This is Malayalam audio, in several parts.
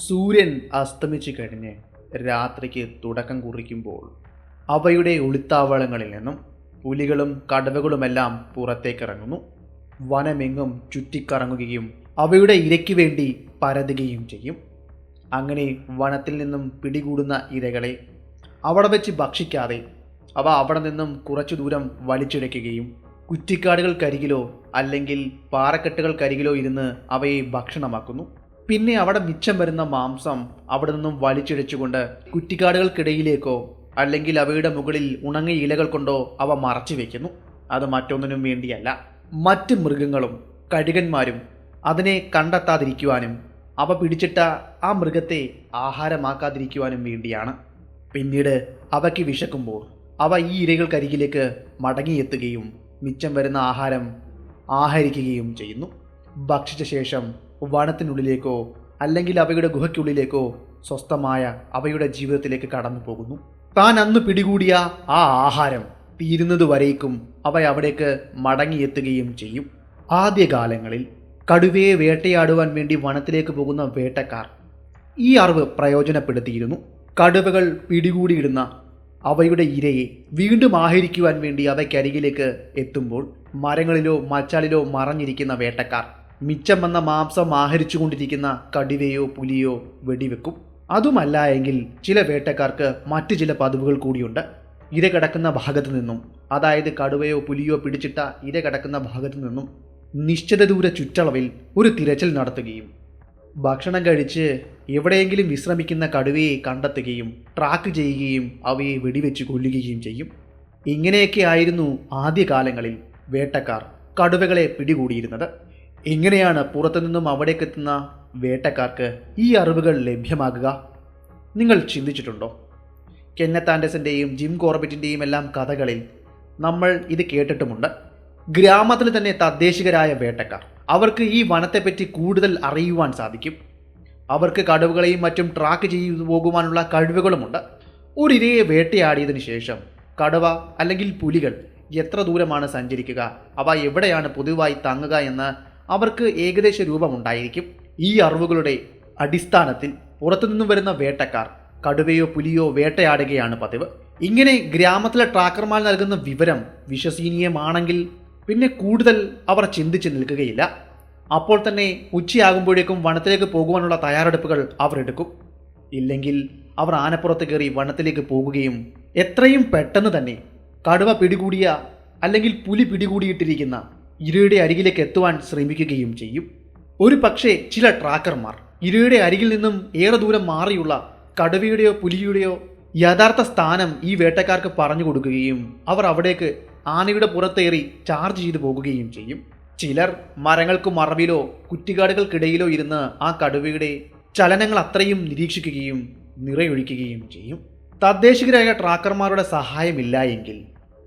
സൂര്യൻ അസ്തമിച്ചു കഴിഞ്ഞ് രാത്രിക്ക് തുടക്കം കുറിക്കുമ്പോൾ അവയുടെ ഒളിത്താവളങ്ങളിൽ നിന്നും പുലികളും കടവകളുമെല്ലാം പുറത്തേക്കിറങ്ങുന്നു. വനമെങ്ങും ചുറ്റിക്കറങ്ങുകയും അവയുടെ ഇരയ്ക്ക് വേണ്ടി പരതുകയും ചെയ്യും. അങ്ങനെ വനത്തിൽ നിന്നും പിടികൂടുന്ന ഇരകളെ അവിടെ വെച്ച് ഭക്ഷിക്കാതെ അവ അവിടെ നിന്നും കുറച്ചു ദൂരം വലിച്ചിഴയ്ക്കുകയും കുറ്റിക്കാടുകൾക്കരികിലോ അല്ലെങ്കിൽ പാറക്കെട്ടുകൾക്കരികിലോ ഇരുന്ന് അവയെ ഭക്ഷണമാക്കുന്നു. പിന്നെ അവിടെ മിച്ചം വരുന്ന മാംസം അവിടെ നിന്നും വലിച്ചിഴച്ചുകൊണ്ട് കുറ്റിക്കാടുകൾക്കിടയിലേക്കോ അല്ലെങ്കിൽ അവയുടെ മുകളിൽ ഉണങ്ങിയ ഇലകൾ കൊണ്ടോ അവ മറച്ചു വെക്കുന്നു. അത് മറ്റൊന്നിനും വേണ്ടിയല്ല. മറ്റ് മൃഗങ്ങളും കഴുകന്മാരും അതിനെ കണ്ടെത്താതിരിക്കുവാനും അവ പിടിച്ചിട്ട ആ മൃഗത്തെ ആഹാരമാക്കാതിരിക്കുവാനും വേണ്ടിയാണ്. പിന്നീട് അവയ്ക്ക് വിശക്കുമ്പോൾ അവ ഈ ഇരകൾക്കരികിലേക്ക് മടങ്ങിയെത്തുകയും മിച്ചം വരുന്ന ആഹാരം ആഹരിക്കുകയും ചെയ്യുന്നു. ഭക്ഷിച്ച ശേഷം വനത്തിനുള്ളിലേക്കോ അല്ലെങ്കിൽ അവയുടെ ഗുഹയ്ക്കുള്ളിലേക്കോ സ്വസ്ഥമായ അവയുടെ ജീവിതത്തിലേക്ക് കടന്നു പോകുന്നു താൻ അന്ന് പിടികൂടിയ ആ ആഹാരം തീരുന്നത് വരേക്കും അവ അവിടേക്ക് മടങ്ങിയെത്തുകയും ചെയ്യും. ആദ്യകാലങ്ങളിൽ കടുവയെ വേട്ടയാടുവാൻ വേണ്ടി വനത്തിലേക്ക് പോകുന്ന വേട്ടക്കാർ ഈ അറിവ് പ്രയോജനപ്പെടുത്തിയിരുന്നു. കടുവകൾ പിടികൂടിയിടുന്ന അവയുടെ ഇരയെ വീണ്ടും ആഹരിക്കുവാൻ വേണ്ടി അവയ്ക്കരികിലേക്ക് എത്തുമ്പോൾ മരങ്ങളിലോ മച്ചാലിലോ മറഞ്ഞിരിക്കുന്ന വേട്ടക്കാർ മിച്ചം വന്ന മാംസം ആഹരിച്ചു കൊണ്ടിരിക്കുന്ന കടുവയോ പുലിയോ വെടിവെക്കും. അതുമല്ല എങ്കിൽ ചില വേട്ടക്കാർക്ക് മറ്റു ചില പതിവുകൾ കൂടിയുണ്ട്. ഇര കിടക്കുന്ന ഭാഗത്തു നിന്നും അതായത് കടുവയോ പുലിയോ പിടിച്ചിട്ട ഇര കിടക്കുന്ന ഭാഗത്തു നിന്നും നിശ്ചിത ദൂര ചുറ്റളവിൽ ഒരു തിരച്ചിൽ നടത്തുകയും ഭക്ഷണം കഴിച്ച് എവിടെയെങ്കിലും വിശ്രമിക്കുന്ന കടുവയെ കണ്ടെത്തുകയും ട്രാക്ക് ചെയ്യുകയും അവയെ വെടിവെച്ച് കൊല്ലുകയും ചെയ്യും. ഇങ്ങനെയൊക്കെ ആയിരുന്നു ആദ്യകാലങ്ങളിൽ വേട്ടക്കാർ കടുവകളെ പിടികൂടിയിരുന്നത്. എങ്ങനെയാണ് പുറത്തുനിന്നും അവിടേക്കെത്തുന്ന വേട്ടക്കാർക്ക് ഈ അറിവുകൾ ലഭ്യമാകുക? നിങ്ങൾ ചിന്തിച്ചിട്ടുണ്ടോ? കെന്നത്ത് ആൻഡേഴ്സിന്റെയും ജിം കോർബറ്റിന്റെയും എല്ലാം കഥകളിൽ നമ്മൾ ഇത് കേട്ടിട്ടുമുണ്ട്. ഗ്രാമത്തിൽ തന്നെ തദ്ദേശികരായ വേട്ടക്കാർ. അവർക്ക് ഈ വനത്തെപ്പറ്റി കൂടുതൽ അറിയുവാൻ സാധിക്കും. അവർക്ക് കടുവകളെയും മറ്റും ട്രാക്ക് ചെയ്തു പോകുവാനുള്ള കഴിവുകളുമുണ്ട്. ഒരു ഇരയെ വേട്ടയാടിയതിനു ശേഷം കടുവ അല്ലെങ്കിൽ പുലികൾ എത്ര ദൂരമാണ് സഞ്ചരിക്കുക? അവ എവിടെയാണ് പൊതുവായി തങ്ങുക എന്ന് അവർക്ക് ഏകദേശ രൂപമുണ്ടായിരിക്കും. ഈ അറിവുകളുടെ അടിസ്ഥാനത്തിൽ പുറത്തുനിന്നും വരുന്ന വേട്ടക്കാർ കടുവയോ പുലിയോ വേട്ടയാടുകയാണ് പതിവ്. ഇങ്ങനെ ഗ്രാമത്തിലെ ട്രാക്കർമാർ നൽകുന്ന വിവരം വിശ്വസനീയമാണെങ്കിൽ പിന്നെ കൂടുതൽ അവർ ചിന്തിച്ച് നിൽക്കുകയില്ല. അപ്പോൾ തന്നെ ഉച്ചയാകുമ്പോഴേക്കും വനത്തിലേക്ക് പോകുവാനുള്ള തയ്യാറെടുപ്പുകൾ അവർ എടുക്കും. ഇല്ലെങ്കിൽ അവർ ആനപ്പുറത്ത് കയറി വനത്തിലേക്ക് പോകുകയും എത്രയും പെട്ടെന്ന് തന്നെ കടുവ പിടികൂടിയ അല്ലെങ്കിൽ പുലി പിടികൂടിയിട്ടിരിക്കുന്ന ഇരയുടെ അരികിലേക്ക് എത്തുവാൻ ശ്രമിക്കുകയും ചെയ്യും. ഒരു പക്ഷേ ചില ട്രാക്കർമാർ ഇരയുടെ അരികിൽ നിന്നും ഏറെ ദൂരം മാറിയുള്ള കടുവയുടെയോ പുലിയുടെയോ യഥാർത്ഥ സ്ഥാനം ഈ വേട്ടക്കാർക്ക് പറഞ്ഞു കൊടുക്കുകയും അവർ അവിടേക്ക് ആനയുടെ പുറത്തേറി ചാർജ് ചെയ്തു പോകുകയും ചെയ്യും. ചിലർ മരങ്ങൾക്ക് മറവിലോ കുറ്റിക്കാടുകൾക്കിടയിലോ ഇരുന്ന് ആ കടുവയുടെ ചലനങ്ങൾ അത്രയും നിരീക്ഷിക്കുകയും നിറയൊഴിക്കുകയും ചെയ്യും. തദ്ദേശികരായ ട്രാക്കർമാരുടെ സഹായമില്ല എങ്കിൽ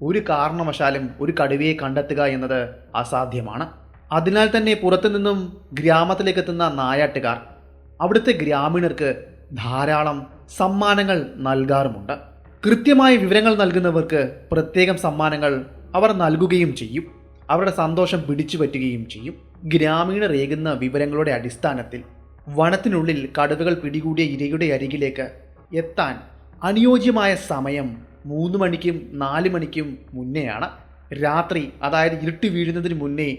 ഒരു കാരണവശാലും ഒരു കടുവയെ കണ്ടെത്തുക എന്നത് അസാധ്യമാണ്. അതിനാൽ തന്നെ പുറത്തുനിന്നും ഗ്രാമത്തിലേക്ക് എത്തുന്ന നായാട്ടുകാർ അവിടുത്തെ ഗ്രാമീണർക്ക് ധാരാളം സമ്മാനങ്ങൾ നൽകാറുമുണ്ട്. കൃത്യമായ വിവരങ്ങൾ നൽകുന്നവർക്ക് പ്രത്യേകം സമ്മാനങ്ങൾ അവർ നൽകുകയും ചെയ്യും. അവരുടെ സന്തോഷം പിടിച്ചു പറ്റുകയും ചെയ്യും. ഗ്രാമീണർ ഏകുന്ന വിവരങ്ങളുടെ അടിസ്ഥാനത്തിൽ വനത്തിനുള്ളിൽ കടുവകൾ പിടികൂടിയ ഇരയുടെ അരികിലേക്ക് എത്താൻ അനുയോജ്യമായ സമയം മൂന്ന് മണിക്കും നാല് മണിക്കും മുന്നെയാണ് രാത്രി അതായത് ഇരുട്ട് വീഴുന്നതിന് മുന്നേ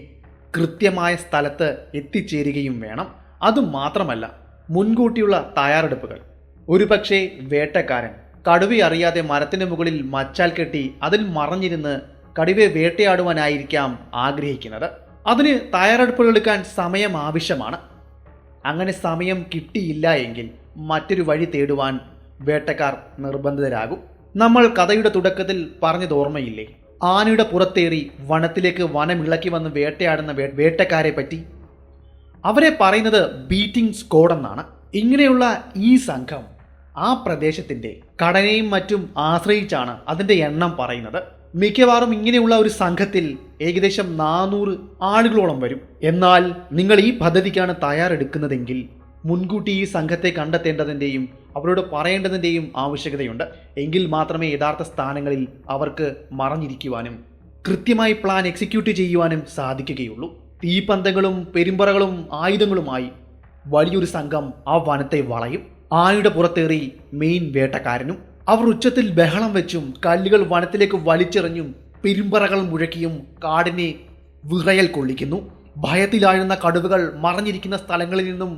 കൃത്യമായ സ്ഥലത്ത് എത്തിച്ചേരുകയും വേണം. അതുമാത്രമല്ല മുൻകൂട്ടിയുള്ള തയ്യാറെടുപ്പുകൾ. ഒരുപക്ഷെ വേട്ടക്കാരൻ കടുവി അറിയാതെ മരത്തിന് മുകളിൽ മച്ചാൽ കെട്ടി അതിൽ മറഞ്ഞിരുന്ന് കടുവയെ വേട്ടയാടുവാനായിരിക്കാം ആഗ്രഹിക്കുന്നത്. അതിന് തയ്യാറെടുപ്പുകൾ എടുക്കാൻ സമയം ആവശ്യമാണ്. അങ്ങനെ സമയം കിട്ടിയില്ല എങ്കിൽ മറ്റൊരു വഴി തേടുവാൻ വേട്ടക്കാർ നിർബന്ധിതരാകും. നമ്മൾ കഥയുടെ തുടക്കത്തിൽ പറഞ്ഞത് ഓർമ്മയില്ലേ? ആനയുടെ പുറത്തേറി വനത്തിലേക്ക് വനമിളക്കി വന്ന് വേട്ടയാടുന്ന വേട്ടക്കാരെ പറ്റി. അവരെ പറയുന്നത് ബീറ്റിംഗ് സ്ക്വാഡ് എന്നാണ്. ഇങ്ങനെയുള്ള ഈ സംഘം ആ പ്രദേശത്തിന്റെ കടനെയും മറ്റും ആശ്രയിച്ചാണ് അതിന്റെ എണ്ണം പറയുന്നത്. മിക്കവാറും ഇങ്ങനെയുള്ള ഒരു സംഘത്തിൽ ഏകദേശം നാനൂറ് ആളുകളോളം വരും. എന്നാൽ നിങ്ങൾ ഈ പദ്ധതിക്കാണ് തയ്യാറെടുക്കുന്നതെങ്കിൽ മുൻകൂട്ടി ഈ സംഘത്തെ കണ്ടെത്തേണ്ടതിന്റെയും അവരോട് പറയേണ്ടതിന്റെയും ആവശ്യകതയുണ്ട്. എങ്കിൽ മാത്രമേ യഥാർത്ഥ സ്ഥാനങ്ങളിൽ അവർക്ക് മറഞ്ഞിരിക്കുവാനും കൃത്യമായി പ്ലാൻ എക്സിക്യൂട്ട് ചെയ്യുവാനും സാധിക്കുകയുള്ളൂ. തീപ്പന്തങ്ങളും പെരുമ്പറകളും ആയുധങ്ങളുമായി വലിയൊരു സംഘം ആ വനത്തെ വളയും. ആനയുടെ പുറത്തേറി മെയിൻ വേട്ടക്കാരനും അവർ ഉച്ചത്തിൽ ബഹളം വെച്ചും കല്ലുകൾ വനത്തിലേക്ക് വലിച്ചെറിഞ്ഞും പെരുമ്പറകൾ മുഴക്കിയും കാടിനെ വിറയൽ കൊള്ളിക്കുന്നു. ഭയത്തിലാഴുന്ന കടുവകൾ മറഞ്ഞിരിക്കുന്ന സ്ഥലങ്ങളിൽ നിന്നും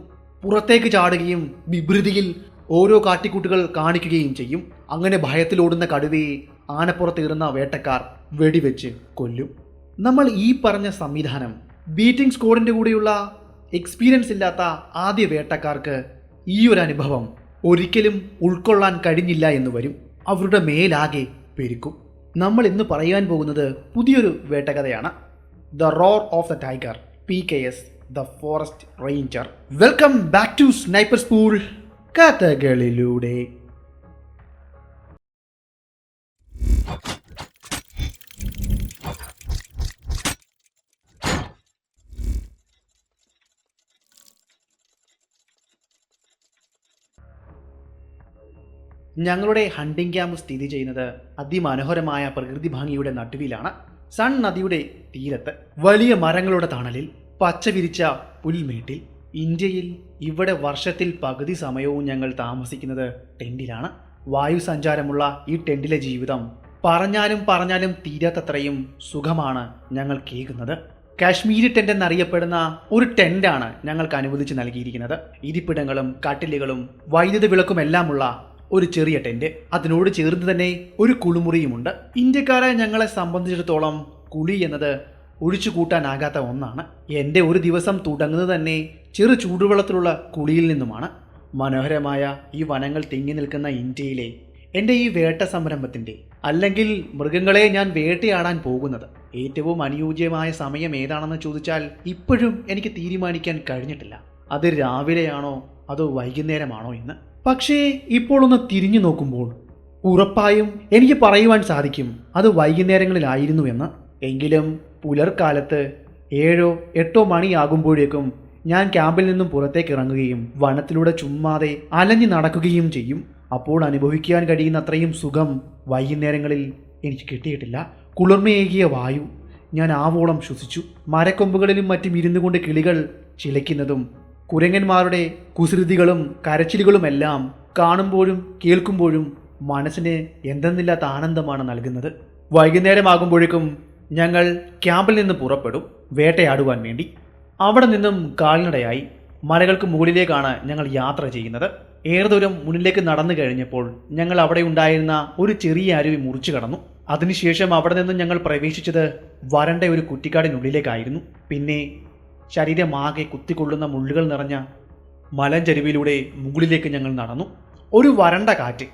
പുറത്തേക്ക് ചാടുകയും വിഭൃതിയിൽ ഓരോ കാട്ടിക്കൂട്ടുകൾ കാണിക്കുകയും ചെയ്യും. അങ്ങനെ ഭയത്തിലോടുന്ന കടുവയെ ആനപ്പുറത്തേറുന്ന വേട്ടക്കാർ വെടിവെച്ച് കൊല്ലും. നമ്മൾ ഈ പറഞ്ഞ സംവിധാനം ബീറ്റിംഗ് സ്കോഡിന്റെ കൂടെയുള്ള എക്സ്പീരിയൻസ് ഇല്ലാത്ത ആദ്യ വേട്ടക്കാർക്ക് ഈ ഒരു അനുഭവം ഒരിക്കലും ഉൾക്കൊള്ളാൻ കഴിഞ്ഞില്ല എന്ന് വരും. അവരുടെ മേലാകെ പെരുക്കും. നമ്മൾ ഇന്ന് പറയാൻ പോകുന്നത് പുതിയൊരു വേട്ടകഥയാണ്. The roar of the tiger P K S the forest ranger welcome back to sniper school കഥകളിലൂടെ. ഞങ്ങളുടെ ഹണ്ടിംഗ് ക്യാമ്പ് സ്ഥിതി ചെയ്യുന്നത് അതിമനോഹരമായ പ്രകൃതി ഭംഗിയുടെ നടുവിലാണ്. സൺ നദിയുടെ തീരത്ത് വലിയ മരങ്ങളുടെ തണലിൽ പച്ച വിരിച്ച പുൽമേട്ടിൽ ഇന്ത്യയിൽ ഇവിടെ വർഷത്തിൽ പകുതി സമയവും ഞങ്ങൾ താമസിക്കുന്നത് ടെന്റിലാണ് വായു സഞ്ചാരമുള്ള ഈ ടെന്റിലെ ജീവിതം പറഞ്ഞാലും പറഞ്ഞാലും തീരാത്തത്രയും സുഖമാണ് ഞങ്ങൾ കേൾക്കുന്നത്. കാശ്മീരി ടെന്റ് എന്നറിയപ്പെടുന്ന ഒരു ടെന്റാണ് ഞങ്ങൾക്ക് അനുവദിച്ച് നൽകിയിരിക്കുന്നത്. ഇരിപ്പിടങ്ങളും കട്ടിലുകളും വൈദ്യുതി വിളക്കും എല്ലാമുള്ള ഒരു ചെറിയ ടെന്റ് അതിനോട് ചേർന്ന് തന്നെ ഒരു കുളിമുറിയുമുണ്ട്. ഇന്ത്യക്കാരെ ഞങ്ങളെ സംബന്ധിച്ചിടത്തോളം കുളി എന്നത് ഒഴിച്ചു കൂട്ടാനാകാത്ത ഒന്നാണ് എന്റെ ഒരു ദിവസം തുടങ്ങുന്നത് തന്നെ ചെറു ചൂടുവെള്ളത്തിലുള്ള കുളിയിൽ നിന്നുമാണ്. മനോഹരമായ ഈ വനങ്ങൾ തിങ്ങി നിൽക്കുന്ന ഇന്ത്യയിലെ എന്റെ ഈ വേട്ട സംരംഭത്തിന്റെ അല്ലെങ്കിൽ മൃഗങ്ങളെ ഞാൻ വേട്ടയാടാൻ പോകുന്നത്. ഏറ്റവും അനുയോജ്യമായ സമയം ഏതാണെന്ന് ചോദിച്ചാൽ ഇപ്പോഴും എനിക്ക് തീരുമാനിക്കാൻ കഴിഞ്ഞിട്ടില്ല. അത് രാവിലെയാണോ അതോ വൈകുന്നേരമാണോ എന്ന്. പക്ഷേ ഇപ്പോൾ ഒന്ന് തിരിഞ്ഞു നോക്കുമ്പോൾ ഉറപ്പായും എനിക്ക് പറയുവാൻ സാധിക്കും അത് വൈകുന്നേരങ്ങളിലായിരുന്നു എന്ന്. എങ്കിലും പുലർക്കാലത്ത് ഏഴോ എട്ടോ മണിയാകുമ്പോഴേക്കും ഞാൻ ക്യാമ്പിൽ നിന്നും പുറത്തേക്ക് ഇറങ്ങുകയും വനത്തിലൂടെ ചുമ്മാതെ അലഞ്ഞു നടക്കുകയും ചെയ്യും. അപ്പോൾ അനുഭവിക്കാൻ കഴിയുന്ന അത്രയും സുഖം വൈകുന്നേരങ്ങളിൽ എനിക്ക് കിട്ടിയിട്ടില്ല. കുളിർമയേകിയ വായു. ഞാൻ ആവോളം ശ്വസിച്ചു. മരക്കൊമ്പുകളിലും മറ്റും ഇരുന്നു കൊണ്ട് കിളികൾ ചിലയ്ക്കുന്നതും കുരങ്ങന്മാരുടെ കുസൃതികളും കരച്ചിലുകളുമെല്ലാം കാണുമ്പോഴും കേൾക്കുമ്പോഴും മനസ്സിന് എന്തെന്നില്ലാത്ത ആനന്ദമാണ് നൽകുന്നത്. വൈകുന്നേരമാകുമ്പോഴേക്കും ഞങ്ങൾ ക്യാമ്പിൽ നിന്ന് പുറപ്പെടും വേട്ടയാടുവാൻ വേണ്ടി. അവിടെ നിന്നും കാൽനടയായി മലകൾക്ക് മുകളിലേക്കാണ് ഞങ്ങൾ യാത്ര ചെയ്യുന്നത്. ഏറെ ദൂരം മുന്നിലേക്ക് നടന്നു കഴിഞ്ഞപ്പോൾ ഞങ്ങൾ അവിടെ ഉണ്ടായിരുന്ന ഒരു ചെറിയ അരുവി മുറിച്ചു കടന്നു. അതിനുശേഷം അവിടെ നിന്നും ഞങ്ങൾ പ്രവേശിച്ചത് വരണ്ട ഒരു കുറ്റിക്കാടിനുള്ളിലേക്കായിരുന്നു. പിന്നെ ശരീരമാകെ കുത്തിക്കൊള്ളുന്ന മുള്ളുകൾ നിറഞ്ഞ മലഞ്ചരിവിലൂടെ മുകളിലേക്ക് ഞങ്ങൾ നടന്നു. ഒരു വരണ്ട കാറ്റ്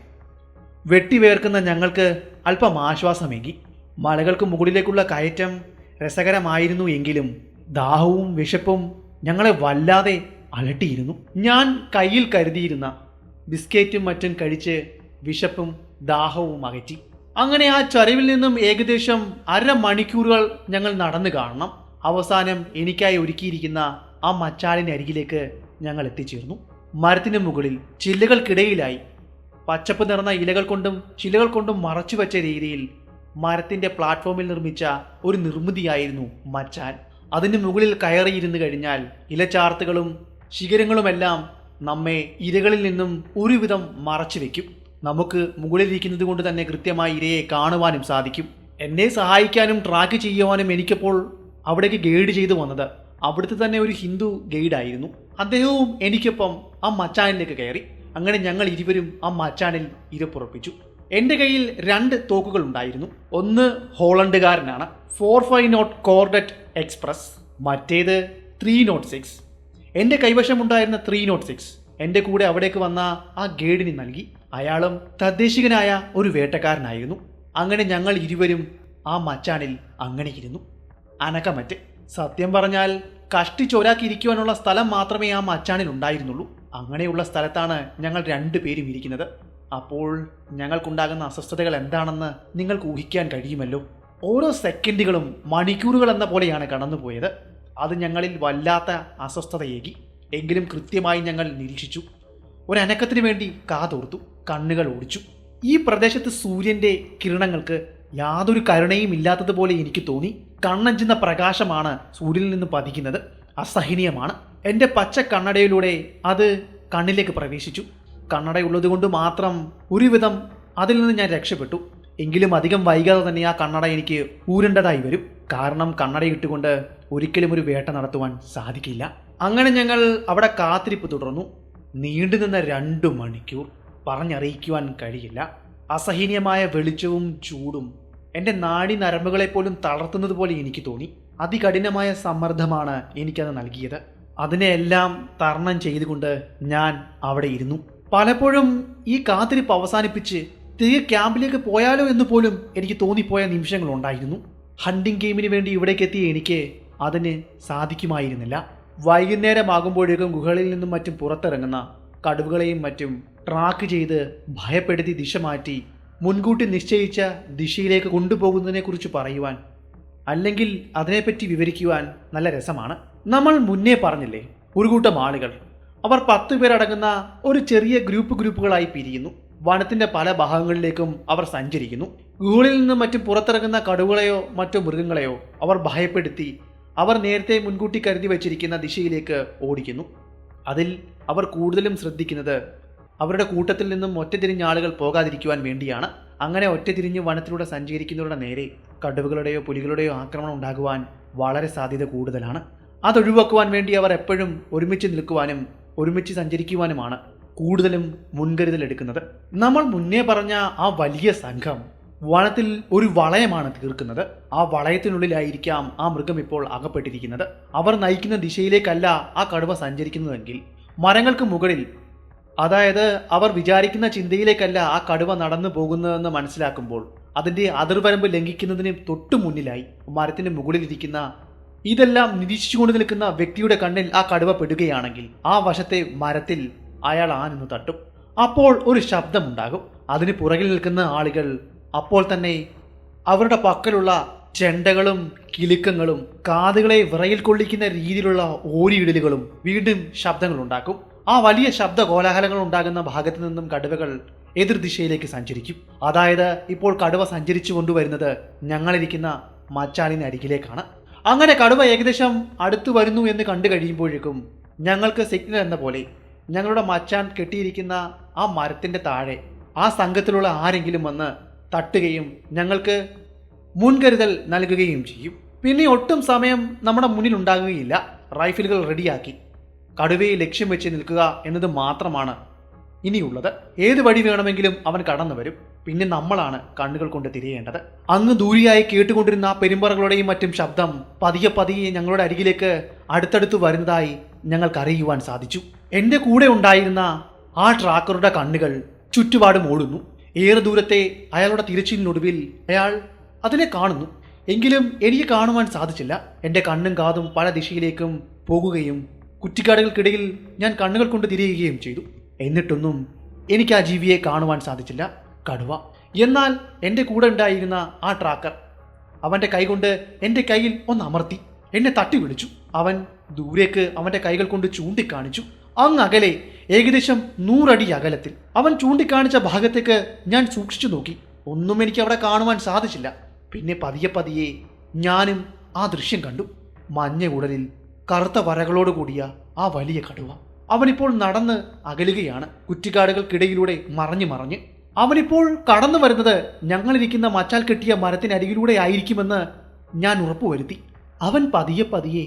വെട്ടിവേർക്കുന്ന ഞങ്ങൾക്ക് അല്പം ആശ്വാസമേകി. മലകൾക്ക് മുകളിലേക്കുള്ള കയറ്റം രസകരമായിരുന്നു എങ്കിലും ദാഹവും വിശപ്പും ഞങ്ങളെ വല്ലാതെ അലട്ടിയിരുന്നു. ഞാൻ കയ്യിൽ കരുതിയിരുന്ന ബിസ്ക്കറ്റും മറ്റും കഴിച്ച് വിശപ്പും ദാഹവും അകറ്റി. അങ്ങനെ ആ ചരിവിൽ നിന്നും ഏകദേശം അര മണിക്കൂറുകൾ ഞങ്ങൾ നടന്നു കാണണം. അവസാനം എനിക്കായി ഒരുക്കിയിരിക്കുന്ന ആ മച്ചാലിന്റെ അരികിലേക്ക് ഞങ്ങൾ എത്തിച്ചേർന്നു. മരത്തിന് മുകളിൽ ചില്ലകൾക്കിടയിലായി പച്ചപ്പ് നിറഞ്ഞ ഇലകൾ കൊണ്ടും ചില്ലകൾ കൊണ്ടും മറച്ചു വെച്ച രീതിയിൽ മരത്തിന്റെ പ്ലാറ്റ്ഫോമിൽ നിർമ്മിച്ച ഒരു നിർമ്മിതിയായിരുന്നു മച്ചാൻ. അതിന് മുകളിൽ കയറിയിരുന്നു കഴിഞ്ഞാൽ ഇലച്ചാർത്തുകളും ശിഖരങ്ങളുമെല്ലാം നമ്മെ ഇരകളിൽ നിന്നും ഒരുവിധം മറച്ചു വെക്കും. നമുക്ക് മുകളിലിരിക്കുന്നത് കൊണ്ട് തന്നെ കൃത്യമായി ഇരയെ കാണുവാനും സാധിക്കും. എന്നെ സഹായിക്കാനും ട്രാക്ക് ചെയ്യുവാനും എനിക്കപ്പോൾ അവിടേക്ക് ഗൈഡ് ചെയ്തു വന്നത് അവിടുത്തെ തന്നെ ഒരു ഹിന്ദു ഗൈഡായിരുന്നു അദ്ദേഹവും എനിക്കൊപ്പം ആ മച്ചാനിലേക്ക് കയറി. അങ്ങനെ ഞങ്ങൾ ഇരുവരും ആ മച്ചാനിൽ ഇരപ്പുറപ്പിച്ചു. എന്റെ കയ്യിൽ രണ്ട് തോക്കുകൾ ഉണ്ടായിരുന്നു. ഒന്ന് ഹോളണ്ടുകാരനാണ്. Four five nought cordite express മറ്റേത് ത്രീ നോട്ട് സിക്സ്. എന്റെ കൈവശമുണ്ടായിരുന്ന ത്രീ നോട്ട് സിക്സ് എന്റെ കൂടെ അവിടേക്ക് വന്ന ആ ഗൈഡിന് നൽകി അയാളും തദ്ദേശികനായ ഒരു വേട്ടക്കാരനായിരുന്നു. അങ്ങനെ ഞങ്ങൾ ഇരുവരും ആ മച്ചാണിൽ അങ്ങനെ ഇരുന്നു. അനക്കമറ്റ് സത്യം പറഞ്ഞാൽ കഷ്ടിച്ചൊരാക്കിയിരിക്കുവാനുള്ള സ്ഥലം മാത്രമേ ആ മച്ചാണിൽ ഉണ്ടായിരുന്നുള്ളൂ. അങ്ങനെയുള്ള സ്ഥലത്താണ് ഞങ്ങൾ രണ്ടുപേരും ഇരിക്കുന്നത്. അപ്പോൾ ഞങ്ങൾക്കുണ്ടാകുന്ന അസ്വസ്ഥതകൾ എന്താണെന്ന് നിങ്ങൾക്ക് ഊഹിക്കാൻ കഴിയുമല്ലോ. ഓരോ സെക്കൻഡുകളും മണിക്കൂറുകൾ എന്ന പോലെയാണ് കടന്നുപോയത് അത് ഞങ്ങളിൽ വല്ലാത്ത അസ്വസ്ഥതയേകി. എങ്കിലും കൃത്യമായി ഞങ്ങൾ നിരീക്ഷിച്ചു. ഒരനക്കത്തിന് വേണ്ടി കാതോർത്തു കണ്ണുകൾ ഓടിച്ചു. ഈ പ്രദേശത്ത് സൂര്യന്റെ കിരണങ്ങൾക്ക് യാതൊരു കരുണയും ഇല്ലാത്തതുപോലെ എനിക്ക് തോന്നി. കണ്ണഞ്ചുന്ന പ്രകാശമാണ് സൂര്യനിൽ നിന്ന് പതിക്കുന്നത്. അസഹനീയമാണ്. എന്റെ പച്ച കണ്ണടയിലൂടെ അത് കണ്ണിലേക്ക് പ്രവേശിച്ചു. കണ്ണടയുള്ളത് കൊണ്ട് മാത്രം ഒരുവിധം അതിൽ നിന്ന് ഞാൻ രക്ഷപ്പെട്ടു. എങ്കിലും അധികം വൈകാതെ തന്നെ ആ കണ്ണട എനിക്ക് ഊരേണ്ടതായി വരും. കാരണം കണ്ണടയിട്ടുകൊണ്ട് ഒരിക്കലും ഒരു വേട്ട നടത്തുവാൻ സാധിക്കില്ല. അങ്ങനെ ഞങ്ങൾ അവിടെ കാത്തിരിപ്പ് തുടർന്നു. നീണ്ടു നിന്ന രണ്ടു മണിക്കൂർ പറഞ്ഞറിയിക്കുവാൻ കഴിയില്ല. അസഹനീയമായ വെളിച്ചവും ചൂടും എന്റെ നാടി നരമ്പുകളെ പോലും തളർത്തുന്നത് പോലെ എനിക്ക് തോന്നി. അതികഠിനമായ സമ്മർദ്ദമാണ് എനിക്കത് നൽകിയത്. അതിനെയെല്ലാം തരണം ചെയ്തുകൊണ്ട് ഞാൻ അവിടെ ഇരുന്നു. പലപ്പോഴും ഈ കാത്തിരിപ്പ് അവസാനിപ്പിച്ച് തിരികെ ക്യാമ്പിലേക്ക് പോയാലോ എന്ന് പോലും എനിക്ക് തോന്നിപ്പോയ നിമിഷങ്ങൾ ഉണ്ടായിരുന്നു. ഹണ്ടിങ് ഗെയിമിന് വേണ്ടി ഇവിടേക്ക് എത്തിയ എനിക്ക് അതിന് സാധിക്കുമായിരുന്നില്ല. വൈകുന്നേരമാകുമ്പോഴേക്കും ഗുഹകളിൽ നിന്നും മറ്റും പുറത്തിറങ്ങുന്ന കടുവകളെയും മറ്റും ട്രാക്ക് ചെയ്ത് ഭയപ്പെടുത്തി ദിശ മാറ്റി മുൻകൂട്ടി നിശ്ചയിച്ച ദിശയിലേക്ക് കൊണ്ടുപോകുന്നതിനെക്കുറിച്ച് പറയുവാൻ അല്ലെങ്കിൽ അതിനെപ്പറ്റി വിവരിക്കുവാൻ നല്ല രസമാണ്. നമ്മൾ മുന്നേ പറഞ്ഞില്ലേ ഒരു കൂട്ടം ആളുകൾ അവർ പത്ത് പേരടങ്ങുന്ന ഒരു ചെറിയ ഗ്രൂപ്പ് ഗ്രൂപ്പുകളായി പിരിയുന്നു. വനത്തിന്റെ പല ഭാഗങ്ങളിലേക്കും അവർ സഞ്ചരിക്കുന്നു. ഗൂളിൽ നിന്ന് മറ്റും പുറത്തിറങ്ങുന്ന കടുവകളെയോ മറ്റു മൃഗങ്ങളെയോ അവർ ഭയപ്പെടുത്തി അവർ നേരത്തെ മുൻകൂട്ടി കരുതി വച്ചിരിക്കുന്ന ദിശയിലേക്ക് ഓടിക്കുന്നു. അതിൽ അവർ കൂടുതലും ശ്രദ്ധിക്കുന്നത് അവരുടെ കൂട്ടത്തിൽ നിന്നും ഒറ്റതിരിഞ്ഞ ആളുകൾ പോകാതിരിക്കുവാൻ വേണ്ടിയാണ്. അങ്ങനെ ഒറ്റതിരിഞ്ഞ് വനത്തിലൂടെ സഞ്ചരിക്കുന്നവരുടെ നേരെ കടുവകളുടെയോ പുലികളുടെയോ ആക്രമണം ഉണ്ടാകുവാൻ വളരെ സാധ്യത കൂടുതലാണ്. അതൊഴിവാക്കുവാൻ വേണ്ടി അവർ എപ്പോഴും ഒരുമിച്ച് നിൽക്കുവാനും ഒരുമിച്ച് സഞ്ചരിക്കുവാനുമാണ് കൂടുതലും മുൻകരുതൽ എടുക്കുന്നത്. നമ്മൾ മുന്നേ പറഞ്ഞ ആ വലിയ സംഘം വനത്തിൽ ഒരു വളയമാണ് തീർക്കുന്നത്. ആ വളയത്തിനുള്ളിലായിരിക്കാം ആ മൃഗം ഇപ്പോൾ അകപ്പെട്ടിരിക്കുന്നത്. അവർ നയിക്കുന്ന ദിശയിലേക്കല്ല ആ കടുവ സഞ്ചരിക്കുന്നതെങ്കിൽ മരങ്ങൾക്ക് മുകളിൽ അതായത് അവർ വിചാരിക്കുന്ന ചിന്തയിലേക്കല്ല ആ കടുവ നടന്നു പോകുന്നതെന്ന് മനസ്സിലാക്കുമ്പോൾ അതിന്റെ അതിർവരമ്പ് ലംഘിക്കുന്നതിന് തൊട്ടു മുന്നിലായി മരത്തിന് മുകളിലിരിക്കുന്ന ഇതെല്ലാം നിരീക്ഷിച്ചുകൊണ്ട് നിൽക്കുന്ന വ്യക്തിയുടെ കണ്ണിൽ ആ കടുവ പെടുകയാണെങ്കിൽ ആ വശത്തെ മരത്തിൽ അയാൾ ആനൊന്ന് തട്ടും. അപ്പോൾ ഒരു ശബ്ദമുണ്ടാകും. അതിന് പുറകിൽ നിൽക്കുന്ന ആളുകൾ അപ്പോൾ തന്നെ അവരുടെ പക്കലുള്ള ചെണ്ടകളും കിലുക്കങ്ങളും കാതുകളെ വിറയിൽ കൊള്ളിക്കുന്ന രീതിയിലുള്ള ഓരിയിടലുകളും വീണ്ടും ശബ്ദങ്ങൾ ഉണ്ടാക്കും ആ വലിയ ശബ്ദ കോലാഹലങ്ങൾ ഉണ്ടാകുന്ന ഭാഗത്തു നിന്നും കടുവകൾ എതിർദിശയിലേക്ക് സഞ്ചരിക്കും. അതായത് ഇപ്പോൾ കടുവ സഞ്ചരിച്ചു കൊണ്ടുവരുന്നത് ഞങ്ങളിരിക്കുന്ന മച്ചാലിന് അരികിലേക്കാണ്. അങ്ങനെ കടുവ ഏകദേശം അടുത്തു വരുന്നു എന്ന് കണ്ടു കഴിയുമ്പോഴേക്കും ഞങ്ങൾക്ക് സിഗ്നൽ എന്ന പോലെ ഞങ്ങളുടെ മച്ചാൻ കെട്ടിയിരിക്കുന്ന ആ മരത്തിന്റെ താഴെ ആ സംഘത്തിലുള്ള ആരെങ്കിലും വന്ന് തട്ടുകയും ഞങ്ങൾക്ക് മുൻകരുതൽ നൽകുകയും ചെയ്യും. പിന്നെ ഒട്ടും സമയം നമ്മുടെ മുന്നിൽ ഉണ്ടാകുകയില്ല. റൈഫിലുകൾ റെഡിയാക്കി കടുവയെ ലക്ഷ്യം വെച്ച് നിൽക്കുക എന്നത് മാത്രമാണ് ഇനിയുള്ളത്. ഏത് വഴി വേണമെങ്കിലും അവൻ കടന്നു വരും. പിന്നെ നമ്മളാണ് കണ്ണുകൾ കൊണ്ട് തിരിയേണ്ടത്. അങ്ങ് ദൂരിയായി കേട്ടുകൊണ്ടിരുന്ന ആ പെരുമ്പറകളുടെയും മറ്റും ശബ്ദം പതിയെ പതിയെ ഞങ്ങളുടെ അരികിലേക്ക് അടുത്തടുത്ത് വരുന്നതായി ഞങ്ങൾക്ക് അറിയുവാൻ സാധിച്ചു. എന്റെ കൂടെ ഉണ്ടായിരുന്ന ആ ട്രാക്കറുടെ കണ്ണുകൾ ചുറ്റുപാടും ഓടുന്നു. ഏറെ ദൂരത്തെ അയാളുടെ തിരച്ചിലിനൊടുവിൽ അയാൾ അതിനെ കാണുന്നു. എങ്കിലും എനിക്ക് കാണുവാൻ സാധിച്ചില്ല. എന്റെ കണ്ണും കാതും പല ദിശയിലേക്കും പോകുകയും കുറ്റിക്കാടുകൾക്കിടയിൽ ഞാൻ കണ്ണുകൾ കൊണ്ട് തിരിയുകയും ചെയ്തു. എന്നിട്ടൊന്നും എനിക്ക് ആ ജീവിയെ കാണുവാൻ സാധിച്ചില്ല. കടുവ. എന്നാൽ എന്റെ കൂടെ ഉണ്ടായിരുന്ന ആ ട്രാക്കർ അവന്റെ കൈകൊണ്ട് എന്റെ കയ്യിൽ ഒന്ന് അമർത്തി. എന്നെ തട്ടി വിളിച്ചു. അവൻ ദൂരേക്ക് അവന്റെ കൈകൾ കൊണ്ട് ചൂണ്ടിക്കാണിച്ചു. അങ്ങ് അകലെ ഏകദേശം നൂറടി അകലത്തിൽ. അവൻ ചൂണ്ടിക്കാണിച്ച ഭാഗത്തേക്ക് ഞാൻ സൂക്ഷിച്ചു നോക്കി. ഒന്നും എനിക്ക് അവിടെ കാണുവാൻ സാധിച്ചില്ല. പിന്നെ പതിയെ പതിയെ ഞാനും ആ ദൃശ്യം കണ്ടു. മഞ്ഞ ഉടലിൽ കറുത്ത വരകളോട് കൂടിയ ആ വലിയ കടുവ. അവനിപ്പോൾ നടന്ന് അകലുകയാണ്. കുറ്റിക്കാടുകൾക്കിടയിലൂടെ മറഞ്ഞു മറഞ്ഞ്. അവനിപ്പോൾ കടന്നു വരുന്നത് ഞങ്ങളിരിക്കുന്ന മച്ചാൽ കെട്ടിയ മരത്തിനരികിലൂടെ ആയിരിക്കുമെന്ന് ഞാൻ ഉറപ്പുവരുത്തി. അവൻ പതിയെ പതിയെ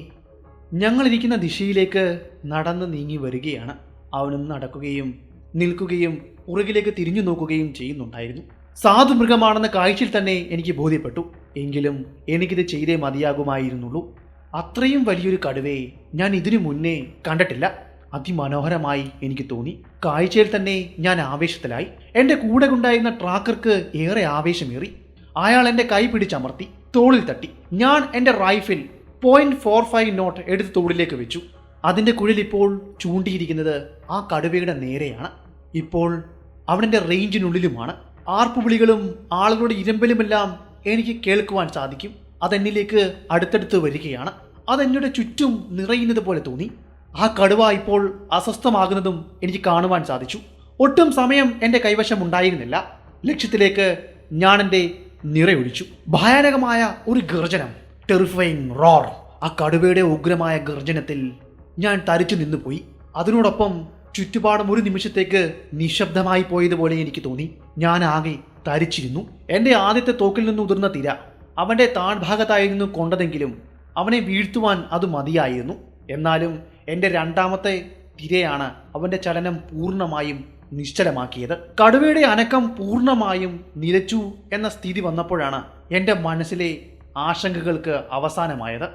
ഞങ്ങളിരിക്കുന്ന ദിശയിലേക്ക് നടന്ന് നീങ്ങി വരികയാണ്. അവനും നടക്കുകയും നിൽക്കുകയും പുറകിലേക്ക് തിരിഞ്ഞു നോക്കുകയും ചെയ്യുന്നുണ്ടായിരുന്നു. സാധു മൃഗമാണെന്ന കാഴ്ചയിൽ തന്നെ എനിക്ക് ബോധ്യപ്പെട്ടു. എങ്കിലും എനിക്കിത് ചെയ്തേ മതിയാകുമായിരുന്നുള്ളൂ. അത്രയും വലിയൊരു കടുവയെ ഞാൻ ഇതിനു മുന്നേ കണ്ടിട്ടില്ല. അതിമനോഹരമായി എനിക്ക് തോന്നി. കാഴ്ചയിൽ തന്നെ ഞാൻ ആവേശത്തിലായി. എന്റെ കൂടെ ഉണ്ടായിരുന്ന ട്രാക്കർക്ക് ഏറെ ആവേശമേറി. അയാൾ എന്റെ കൈ പിടിച്ചമർത്തി തോളിൽ തട്ടി. ഞാൻ എന്റെ rifle point four five nought എടുത്ത് തോളിലേക്ക് വെച്ചു. അതിന്റെ കുഴലിപ്പോൾ ചൂണ്ടിയിരിക്കുന്നത് ആ കടുവയുടെ നേരെയാണ്. ഇപ്പോൾ അവന്റെ റേഞ്ചിനുള്ളിലുമാണ് ആർപ്പുവിളികളും ആളുകളുടെ ഇരമ്പലുമെല്ലാം എനിക്ക് കേൾക്കുവാൻ സാധിക്കും. അതെന്നിലേക്ക് അടുത്തടുത്ത് വരികയാണ്. അതെന്നോട് ചുറ്റും നിറയുന്നത് പോലെ തോന്നി. ആ കടുവ ഇപ്പോൾ അസ്വസ്ഥമാകുന്നതും എനിക്ക് കാണുവാൻ സാധിച്ചു. ഒട്ടും സമയം എന്റെ കൈവശം ഉണ്ടായിരുന്നില്ല. ലക്ഷ്യത്തിലേക്ക് ഞാൻ എന്റെ നിറയൊഴിച്ചു ഭയാനകമായ ഒരു ഗർജനം ടെറിഫൈങ് റോർ ആ കടുവയുടെ ഉഗ്രമായ ഗർജനത്തിൽ ഞാൻ തരിച്ചു നിന്നുപോയി അതിനോടൊപ്പം ചുറ്റുപാടും ഒരു നിമിഷത്തേക്ക് നിശബ്ദമായി പോയതുപോലെ എനിക്ക് തോന്നി. ഞാൻ ആകെ തരിച്ചിരുന്നു. എന്റെ ആദ്യത്തെ തോക്കിൽ നിന്ന് ഉതിർന്ന തിര അവന്റെ താഴ്ഭാഗത്തായിരുന്നു കൊണ്ടതെങ്കിലും അവനെ വീഴ്ത്തുവാൻ അത് മതിയായിരുന്നു. എന്നാലും എന്റെ രണ്ടാമത്തെ തിരയാണ് അവന്റെ ചലനം പൂർണമായും നിശ്ചലമാക്കിയത്. കടുവയുടെ അനക്കം പൂർണമായും നിലച്ചു എന്ന സ്ഥിതി വന്നപ്പോഴാണ് എന്റെ മനസ്സിലെ ആശങ്കകൾക്ക് അവസാനമായത്.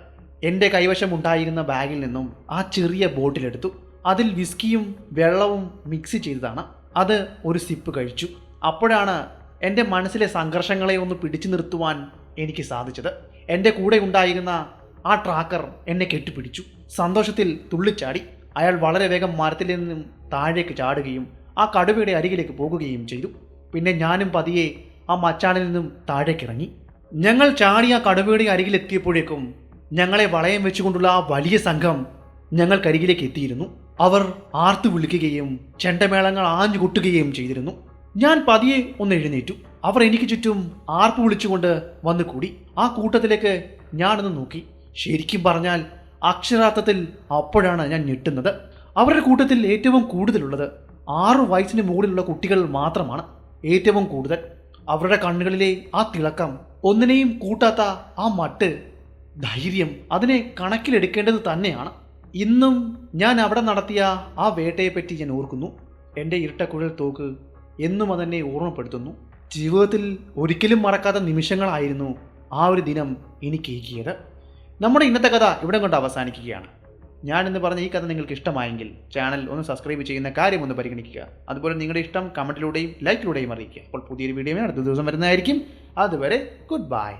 എന്റെ കൈവശമുണ്ടായിരുന്ന ബാഗിൽ നിന്നും ആ ചെറിയ ബോട്ടിലെടുത്തു അതിൽ വിസ്കിയും വെള്ളവും മിക്സ് ചെയ്തതാണ്. അത് ഒരു സിപ്പ് കഴിച്ചു. അപ്പോഴാണ് എന്റെ മനസ്സിലെ സംഘർഷങ്ങളെ ഒന്ന് പിടിച്ചു നിർത്തുവാൻ എനിക്ക് സാധിച്ചത്. എന്റെ കൂടെ ഉണ്ടായിരുന്ന ആ ട്രാക്കർ എന്നെ കെട്ടിപ്പിടിച്ചു. സന്തോഷത്തിൽ തുള്ളിച്ചാടി. അയാൾ വളരെ വേഗം മരത്തിൽ നിന്നും താഴേക്ക് ചാടുകയും ആ കടുവയുടെ അരികിലേക്ക് പോകുകയും ചെയ്തു. പിന്നെ ഞാനും പതിയെ ആ മച്ചാണിൽ നിന്നും താഴേക്കിറങ്ങി. ഞങ്ങൾ ചാടി ആ കടുവയുടെ അരികിലെത്തിയപ്പോഴേക്കും ഞങ്ങളെ വളയം വെച്ചുകൊണ്ടുള്ള ആ വലിയ സംഘം ഞങ്ങൾക്കരികിലേക്ക് എത്തിയിരുന്നു. അവർ ആർത്തു വിളിക്കുകയും ചെണ്ടമേളങ്ങൾ ആഞ്ഞു കൊട്ടുകയും ചെയ്തിരുന്നു. ഞാൻ പതിയെ ഒന്ന് എഴുന്നേറ്റു. അവർ എനിക്ക് ചുറ്റും ആർപ്പ് വിളിച്ചുകൊണ്ട് വന്നു കൂടി ആ കൂട്ടത്തിലേക്ക് ഞാനൊന്ന് നോക്കി. ശരിക്കും പറഞ്ഞാൽ അക്ഷരാർത്ഥത്തിൽ അപ്പോഴാണ് ഞാൻ ഞെട്ടുന്നത്. അവരുടെ കൂട്ടത്തിൽ ഏറ്റവും കൂടുതലുള്ളത് ആറ് വയസ്സിന് മുകളിലുള്ള കുട്ടികൾ മാത്രമാണ് ഏറ്റവും കൂടുതൽ. അവരുടെ കണ്ണുകളിലെ ആ തിളക്കം ഒന്നിനെയും കൂട്ടാത്ത ആ മട്ട് ധൈര്യം അതിനെ കണക്കിലെടുക്കേണ്ടത് തന്നെയാണ്. ഇന്നും ഞാൻ അവിടെ നടത്തിയ ആ വേട്ടയെപ്പറ്റി ഞാൻ ഓർക്കുന്നു. എന്റെ ഇരട്ടക്കുഴൽ തോക്ക് എന്നും അതെന്നെ ഓർമ്മപ്പെടുത്തുന്നു. ജീവിതത്തിൽ ഒരിക്കലും മറക്കാത്ത നിമിഷങ്ങളായിരുന്നു ആ ഒരു ദിനം എനിക്ക് ഏകിയത്. നമ്മുടെ ഇന്നത്തെ കഥ ഇവിടെ കൊണ്ട് അവസാനിക്കുകയാണ്. ഞാൻ എന്ന് പറഞ്ഞ ഈ കഥ നിങ്ങൾക്ക് ഇഷ്ടമായെങ്കിൽ ചാനൽ ഒന്ന് സബ്സ്ക്രൈബ് ചെയ്യുന്ന കാര്യം ഒന്ന് പരിഗണിക്കുക. അതുപോലെ നിങ്ങളുടെ ഇഷ്ടം കമന്റിലൂടെയും ലൈക്കിലൂടെയും അറിയിക്കുക. അപ്പോൾ പുതിയൊരു വീഡിയോ അടുത്ത ദിവസം വരുന്നതായിരിക്കും. അതുവരെ ഗുഡ് ബൈ